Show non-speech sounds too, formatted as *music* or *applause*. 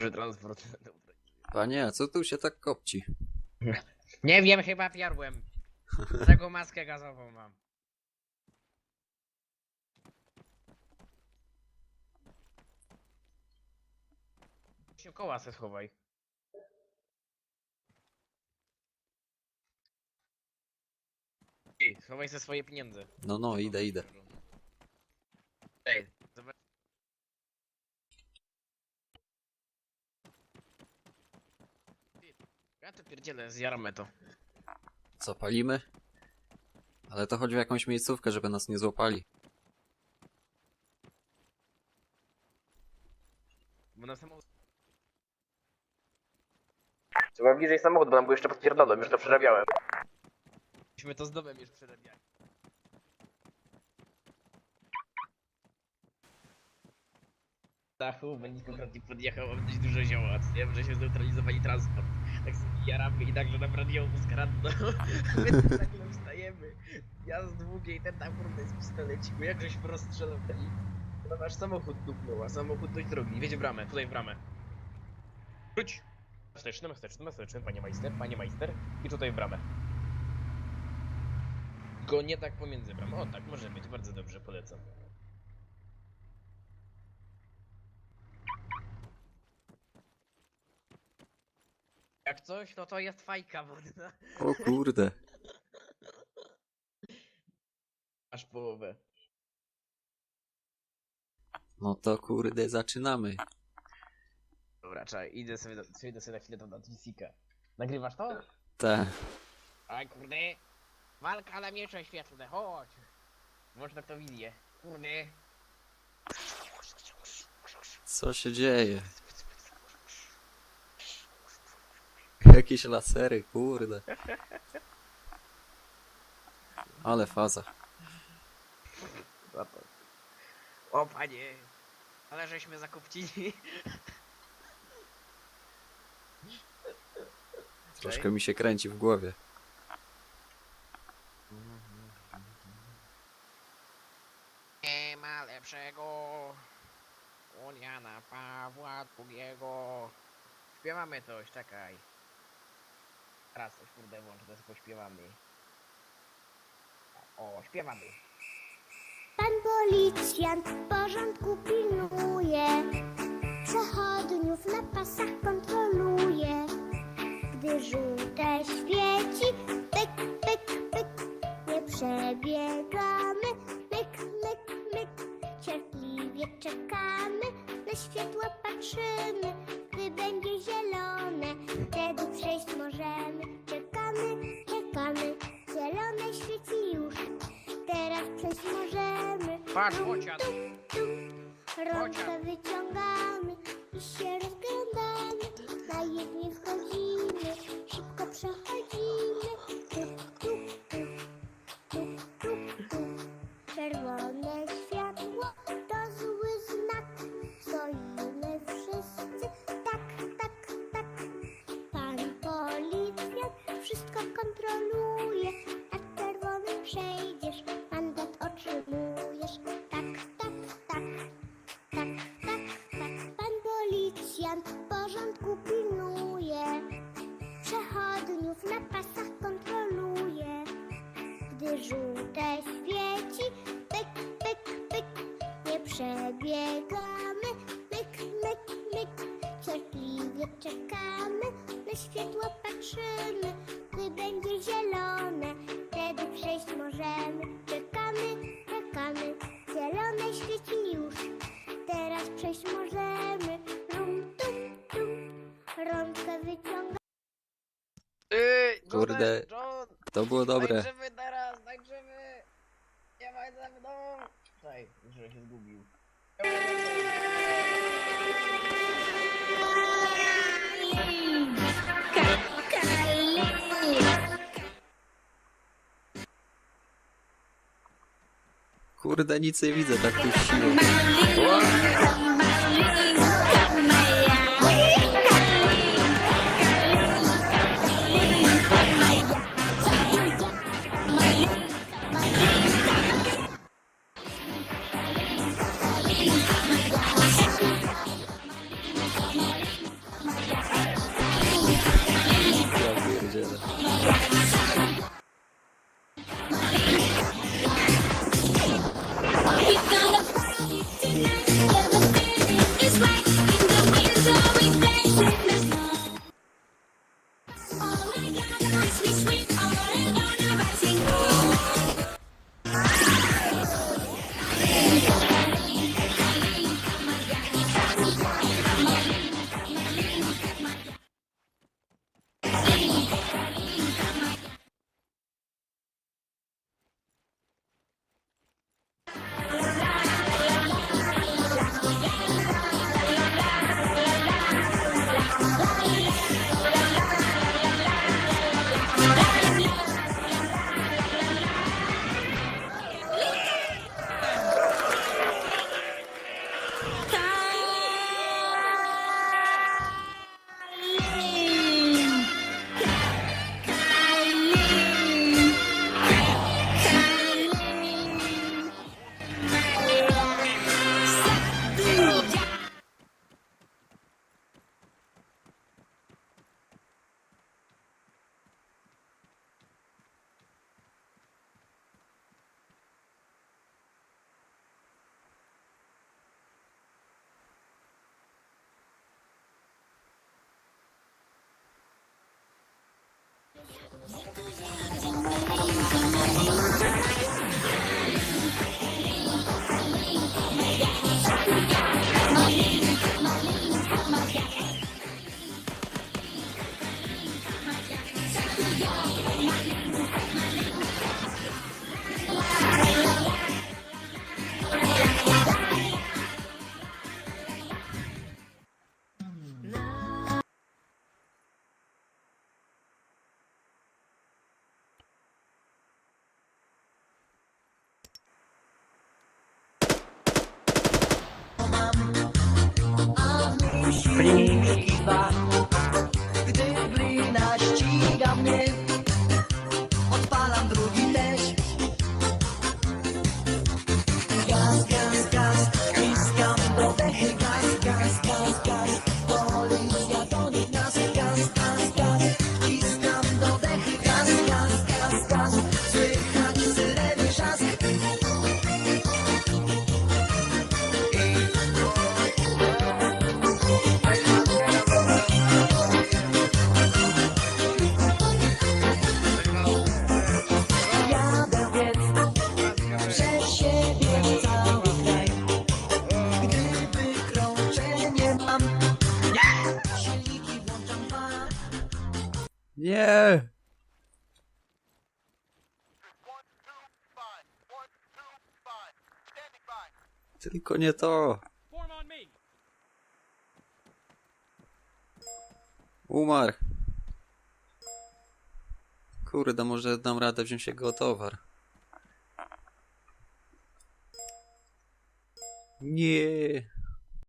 Że transport. Panie, co tu się tak kopci? *laughs* Nie wiem, chyba piarłem. Taką maskę gazową mam. Się koła se schowaj. Ej, schowaj se swoje pieniądze. No, no, idę, idę. Ej, zobacz. Ja to pierdzielę, zjarmy to. Co, palimy? Ale to chodzi o jakąś miejscówkę, żeby nas nie złapali. Bo na samochód... Trzeba bliżej samochód, bo nam był jeszcze podpierdolą, już to przerabiałem. Myśmy to z domem już przerabiali. Dachu, będzie konkretnie podjechał, mam dość dużo zioła, nie? że się zneutralizowali transport. Tak sobie jaramy i nagle nam radiowóz kradną. *laughs* My nagle wstajemy. Ja z długiej, ten tam kurde z pistoleciku, jak żeśmy rozstrzelowali. No nasz samochód dupnął, a samochód dość drogi. Wiedź w bramę, tutaj w bramę. Wróć! Wstecznym, wstecznym, wstecznym, panie majster, panie majster. I tutaj w bramę. Tylko nie tak pomiędzy bramą. O tak, może być, bardzo dobrze, polecam. Jak coś, no to jest fajka wodna. O kurde. *laughs* Aż połowę. No to kurde, zaczynamy. Dobra, czekaj, idę sobie, do, idę sobie na chwilę do Natwisika. Nagrywasz to? Te. Aj kurde. Walka na miecze świetlne, chodź. Można to wizję. Kurde. Co się dzieje? Jakieś lasery, kurde. Ale faza. O panie. Ale żeśmy zakopcili. Troszkę mi się kręci w głowie. Nie ma lepszego. od Jana Pawła II. Śpiewamy coś, czekaj. Raz coś kurde włączę, to pośpiewamy. O, śpiewamy. Pan policjant porządku pilnuje, przechodniów na pasach kontroluje. Gdy żółte świeci, pyk, pyk, pyk, nie przebiegamy, myk, myk, myk. Cierpliwie czekamy, na światła patrzymy, możemy. Patrz, bocian. Rączkę wyciągamy i żółte świeci, pyk, pyk, pyk, nie przebiegamy. Myk, myk, myk, cierpliwie czekamy. Na światło patrzymy, gdy będzie zielone, wtedy przejść możemy. Czekamy, czekamy, zielone świeci już. Teraz przejść możemy. Rum, tum, tum. Rączkę wyciąga. Yy, Kurde. John, To było dobre. Tańczymy! Ma ze mną! Czekaj, że się zgubił. Kurde, nic nie widzę, tak tu siłą. Nie! Tylko nie to! Umarł! Kurde, może dam radę wziąć jego towar. Nie!